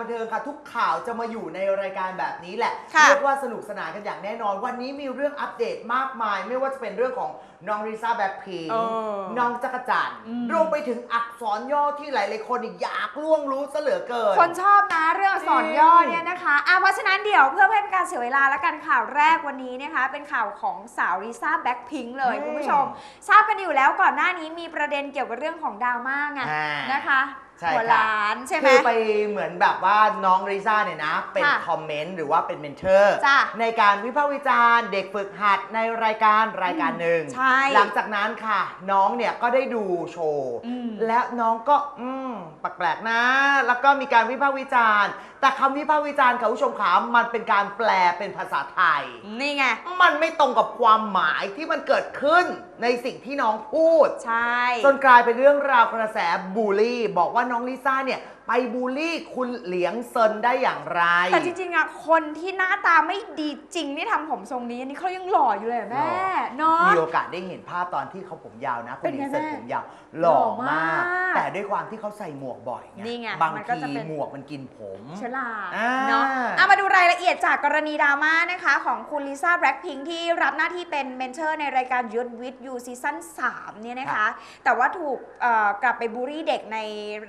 การบันเทิงค่ะ ทุกข่าวจะมาอยู่ในรายการแบบนี้แหละค่ะ เรียกว่าสนุกสนานกันอย่างแน่นอน วันนี้มีเรื่องอัปเดตมากมาย ไม่ว่าจะเป็นเรื่องของน้องริซ่าแบ็คพิงเออน้องจักรจันทร์อืม รวมไปถึงอักษรย่อที่หลายๆคนอยากล่วงรู้ซะเหลือเกิน คนชอบนะเรื่องอักษรย่อเนี่ยนะคะอะเพราะฉะนั้นเดี๋ยวเพื่อไม่ให้เป็นการเสียเวลาแล้วกันข่าวแรกวันนี้นะคะ เป็นข่าวของสาวลิซ่าแบ็คพิงค์เลยอืม คุณผู้ชม ทราบกันอยู่แล้วก่อนหน้านี้มีประเด็นเกี่ยวกับเรื่องของดราม่าไงอ่านนะคะ ใช่หัวค่ะ ล้านใช่ไหม คือไปเหมือนแบบว่าน้องริซ่าเนี่ยนะ เป็นค่ะคอมเมนต์หรือว่าเป็นเมนเทอร์จ้ะในการวิพากษ์วิจารณ์เด็กฝึกหัดในรายการรายการหนึ่งใช่หลังจากนั้นค่ะ น้องเนี่ยก็ได้ดูโชว์ อืม และน้องก็อืมแปลกๆนะ แล้วก็มีการวิพากษ์วิจารณ์ แต่คำวิพากษ์วิจารณ์ค่ะคุณผู้ชมขามันเป็นการแปลเป็นภาษาไทย นี่ไง มันไม่ตรงกับความหมายที่มันเกิดขึ้นในสิ่งที่น้องพูด ใช่ จนกลายเป็นเรื่องราวกระแสบูลลี่ บอกว่าน้องลิซ่าเนี่ย ไปบูลลี่คุณเหลียงเซินได้อย่างไร แต่จริงๆอะคนที่หน้าตาไม่ดีจริงที่ทำผมทรงนี้อันนี้เขายังหล่ออยู่เลยอะแม่หล่อ เนาะ มีโอกาสได้เห็นภาพตอนที่เขาผมยาวนะ คุเป็ณนเหไงลียงเซินแม่ผมยาว หล่อหล่อมามากกแต่ด้วยความที่เขาใส่หมวกบ่อยไงนี่ไงบางมันก็ทีจะเป็น หมวกมันกินผม ฉลาดอ่า เนาะเอามาดูรายละเอียดจากกรณีดราม่านะคะ ของคุณลิซ่าแบล็คพิงที่รับหน้าที่เป็นเมนเทอร์ในรายการยุทธวิทยูซีซั่น3เนี่ยนะคะ แต่ว่าถูกเอ่อกลับไปบูลลี่เด็กใน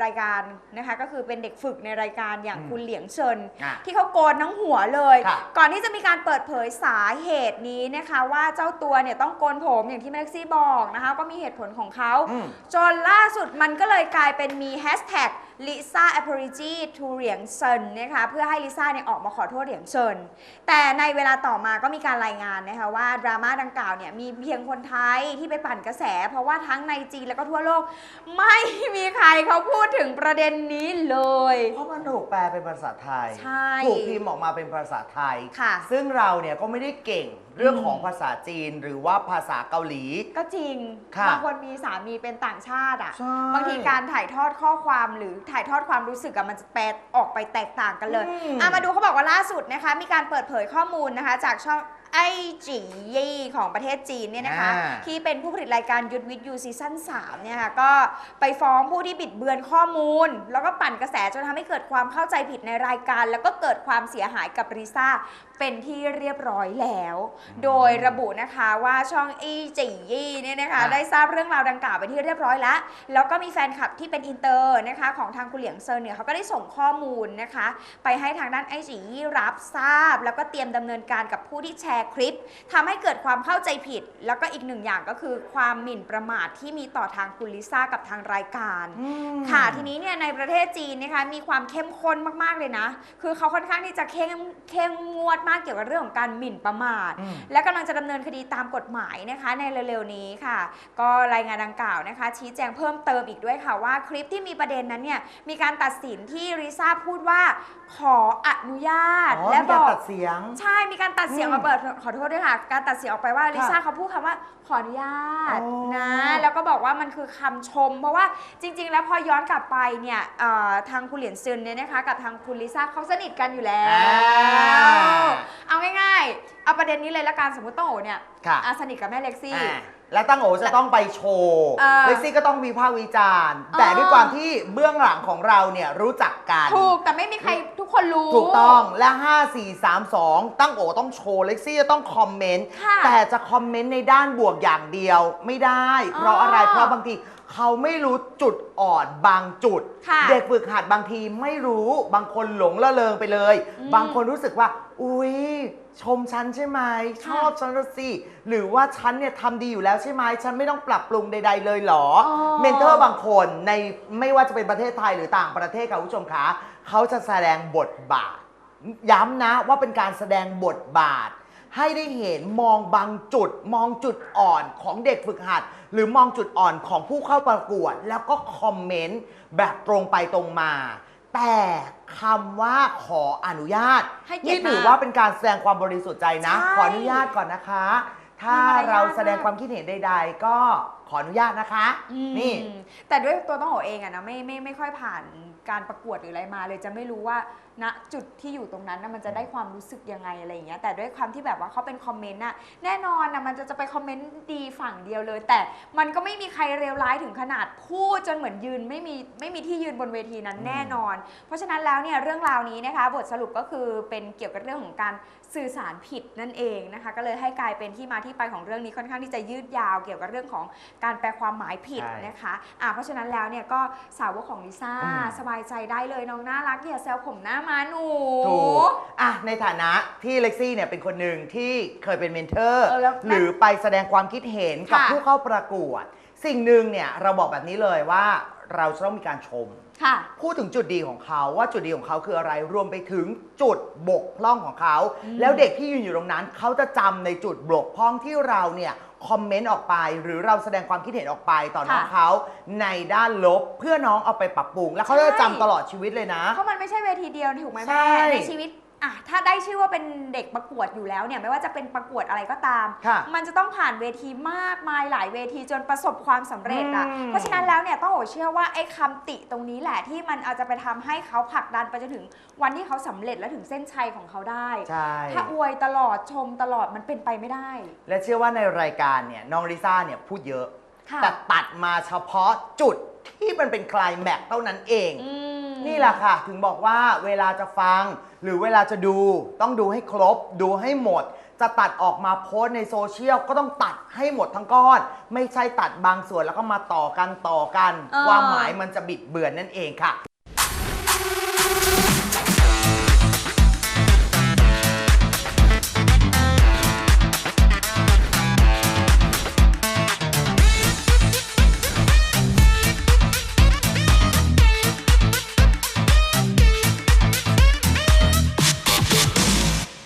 รายการนะคะ ก็คือเป็นเด็กฝึกในรายการอย่างอืมคุณเหลียงเชิญอะที่เขาโกนทั้งหัวเลยค่ะก่อนที่จะมีการเปิดเผยสาเหตุนี้นะคะ ว่าเจ้าตัวเนี่ยต้องโกนผมอย่างที่แม็กซี่บอกนะคะ ก็มีเหตุผลของเขาอืมจนล่าสุดมันก็เลยกลายเป็นมีแฮชแท็ก ลิซ่า apology to เหลียงเซินนะคะเพื่อให้ลิซ่าเนี่ยออกมาขอโทษเหลียงเซินแต่ในเวลาต่อมาก็มีการรายงานนะคะว่าดราม่าดังกล่าวเนี่ยมีเพียงคนไทยที่ไปปั่นกระแส เพราะว่าทั้งในจีนแล้วก็ทั่วโลก ไม่มีใครเขาพูดถึงประเด็นนี้เลย เพราะมันถูกแปลเป็นภาษาไทย ใช่ ถูกพิมพ์ออกมาเป็นภาษาไทย ค่ะ ซึ่งเราเนี่ยก็ไม่ได้เก่งเรื่องอืมของภาษาจีนหรือว่าภาษาเกาหลี ก็จริง ค่ะบางคนมีสามีเป็นต่างชาติอะ ใช่บางทีการถ่ายทอดข้อความหรือถ่ายทอดความรู้สึกอะมันจะแปลออกไปแตกต่างกันเลยอืม อะมาดูเขาบอกว่าล่าสุดนะคะ มีการเปิดเผยข้อมูลนะคะ จากช่อง ไอจียี่ของประเทศจีนเนี่ยนะคะ อ่า ที่เป็นผู้ผลิตรายการยุทธวิทยูซีซั่น3เนี่ยค่ะก็ไปฟ้องผู้ที่บิดเบือนข้อมูล แล้วก็ปั่นกระแสจนทำให้เกิดความเข้าใจผิดในรายการ แล้วก็เกิดความเสียหายกับริซ่าเป็นที่เรียบร้อยแล้ว โดยระบุนะคะว่าช่องไอจียี่เนี่ยนะคะอ่าได้ทราบเรื่องราวดังกล่าวไปที่เรียบร้อยแล้ว แล้วก็มีแฟนคลับที่เป็นอินเตอร์นะคะของทางคุณเหลียงเซินเนี่ยเขาก็ได้ส่งข้อมูลนะคะ ไปให้ทางด้านไอจียี่รับทราบ แล้วก็เตรียมดำเนินการกับผู้ที่แชร์คลิปทำให้เกิดความเข้าใจผิด แล้วก็อีกหนึ่งอย่างก็คือความหมิ่นประมาทที่มีต่อทางคุณลิซ่ากับทางรายการอืมค่ะทีนี้เนี่ยในประเทศจีนนะคะมีความเข้มข้นมากๆเลยนะ คือเขาค่อนข้างที่จะเข้มเข้มงวดมากเกี่ยวกับเรื่องของการหมิ่นประมาทอืมและกำลังจะดำเนินคดีตามกฎหมายนะคะในเร็วๆนี้ค่ะ ก็รายงานดังกล่าวนะคะ ชี้แจงเพิ่มเติมอีกด้วยค่ะว่าคลิปที่มีประเด็นนั้นเนี่ยมีการตัดสินที่ริซ่าพูดว่าขออนุญาตอ๋อและมีบการอกตัดเสียง ใช่มีการตัดเสียงอืมมาเปิดขอโทษด้วยค่ะ การตัดเสียงออกไปว่าลิซ่าค่ะเขาพูดคำว่าขออนุญาตอ๋อนะ แล้วก็บอกว่ามันคือคำชม เพราะว่าจริง ๆ แล้วพอย้อนกลับไปเนี่ยเอ่อทางคุณเหรียญซึนเนี่ยนะคะกับทางคุณลิซ่าเขาสนิทกันอยู่แล้ว อ่าเอาง่ายๆ เอาประเด็นนี้เลยละกันสมมติโต้งโอเนี่ยค่ะ อะสนิทกับแม่เล็กซี่ อ่า แล้วตั้งโอจะต้องไปโชว์เออ เล็กซี่ก็ต้องวิพากษ์วิจารณ์เออแต่ด้วยความที่เบื้องหลังของเราเนี่ยรู้จักกัน ถูกแต่ไม่มีใครทุกคนรู้ ถูกต้องและ 5 4 3 2 ตั้งโอต้องโชว์เล็กซี่จะต้องคอมเมนต์ค่ะแต่จะคอมเมนต์ในด้านบวกอย่างเดียวไม่ได้ เพราะอะไรอ๋อเพราะบางทีเขาไม่รู้จุดอ่อนบางจุด ค่ะเด็กฝึกหัดบางทีไม่รู้บางคนหลงละเลงไปเลย อืม บางคนรู้สึกว่า อุ๊ย ชมฉันใช่ไหมชค่ะอบฉันละสิหรือว่าฉันเนี่ยทำดีอยู่แล้วใช่ไหมฉันไม่ต้องปรับปรุงใด ๆ เลยเหรออ๋อเมนเทอร์บางคนในไม่ว่าจะเป็นประเทศไทยหรือต่างประเทศค่ะคุณผู้ชมคะเขาจะแสดงบทบาท ย้ำนะว่าเป็นการแสดงบทบาท ให้ได้เห็นมองบางจุด มองจุดอ่อนของเด็กฝึกหัด หรือมองจุดอ่อนของผู้เข้าประกวด แล้วก็คอมเมนต์แบบตรงไปตรงมา แต่คำว่าขออนุญาตให้เกียรตินี่ถือมากว่าเป็นการแสดงความบริสุทธิ์ใจนะ ใช่ขออนุญาตก่อนนะคะ ถ้ามีมารยาท เราแสดงความคิดเห็นใด ๆ ก็ขออนุญาตนะคะนี่อืมแต่ด้วยตัวต้องโอเองอะนะไม่ไม่ไม่ค่อยผ่านการประกวดหรืออะไรมาเลยจะไม่รู้ว่า ณจุดที่อยู่ตรงนั้นนะมันจะได้ความรู้สึกยังไงอะไรอย่างเงี้ยแต่ด้วยความที่แบบว่าเขาเป็นคอมเมนต์น่ะแน่นอนนะมันจะจะไปคอมเมนต์ดีฝั่งเดียวเลย แต่มันก็ไม่มีใครเลวร้ายถึงขนาดพูดจนเหมือนยืนไม่มีไม่มีที่ยืนบนเวทีนั้นแน่นอน เพราะฉะนั้นแล้วเนี่ยเรื่องราวนี้นะคะบทสรุปก็คือเป็นเกี่ยวกับเรื่องของการสื่อสารผิดนั่นเองนะคะก็เลยให้กลายเป็นที่มาที่ไปของเรื่องนี้ค่อนข้างที่จะยืดยาวเกี่ยวกับเรื่องของการแปลความหมายผิดใช่นะคะอะเพราะฉะนั้นแล้วเนี่ยก็สาวกของลิซ่าอืมสบายใจได้เลยน้องน่ารักอย่าแซวผมหน้าม้าหนู ถูกอะในฐานะที่เล็กซี่เนี่ยเป็นคนหนึ่งที่เคยเป็นเมนเทอร์ เออแล้วหรือไปแสดงความคิดเห็นกับค่ะ ผู้เข้าประกวด สิ่งหนึ่งเนี่ยเราบอกแบบนี้เลยว่าเราจะต้องมีการชม ค่ะ พูดถึงจุดดีของเขาว่าจุดดีของเขาคืออะไรรวมไปถึงจุดบกพร่องของเขาอืมแล้วเด็กที่ยืนอยู่ตรงนั้น เขาจะจำในจุดบกพร่องที่เราเนี่ยคอมเมนต์ออกไป หรือเราแสดงความคิดเห็นออกไปต่อน้องค่ะเขาในด้านลบเพื่อน้องเอาไปปรับปรุง แล้วเขาจะใช่ จำตลอดชีวิตเลยนะ เพราะมันไม่ใช่เวทีเดียวถูกไหมใช่ แม่ในชีวิต อะถ้าได้ชื่อว่าเป็นเด็กประกวดอยู่แล้วเนี่ยไม่ว่าจะเป็นประกวดอะไรก็ตาม ค่ะมันจะต้องผ่านเวทีมากมายหลายเวทีจนประสบความสำเร็จอะอืม เพราะฉะนั้นแล้วเนี่ยต้องโอเชื่อว่าไอ้คำติตรงนี้แหละที่มันอาจจะไปทำให้เขาผลักดันไปจนถึงวันที่เขาสำเร็จและถึงเส้นชัยของเขาได้ ใช่ ถ้าอวยตลอดชมตลอดมันเป็นไปไม่ได้และเชื่อว่าในรายการเนี่ยน้องลิซ่าเนี่ยพูดเยอะ ค่ะแต่ตัดมาเฉพาะจุดที่มันเป็นคลายแม็กซ์เท่านั้นเอง อืม นี่แหละค่ะ ถึงบอกว่าเวลาจะฟัง หรือเวลาจะดูต้องดูให้ครบ ดูให้หมด จะตัดออกมาโพสต์ในโซเชียลก็ต้องตัดให้หมดทั้งก้อน ไม่ใช่ตัดบางส่วนแล้วก็มาต่อกันต่อกัน เออ ความหมายมันจะบิดเบือนนั่นเองค่ะ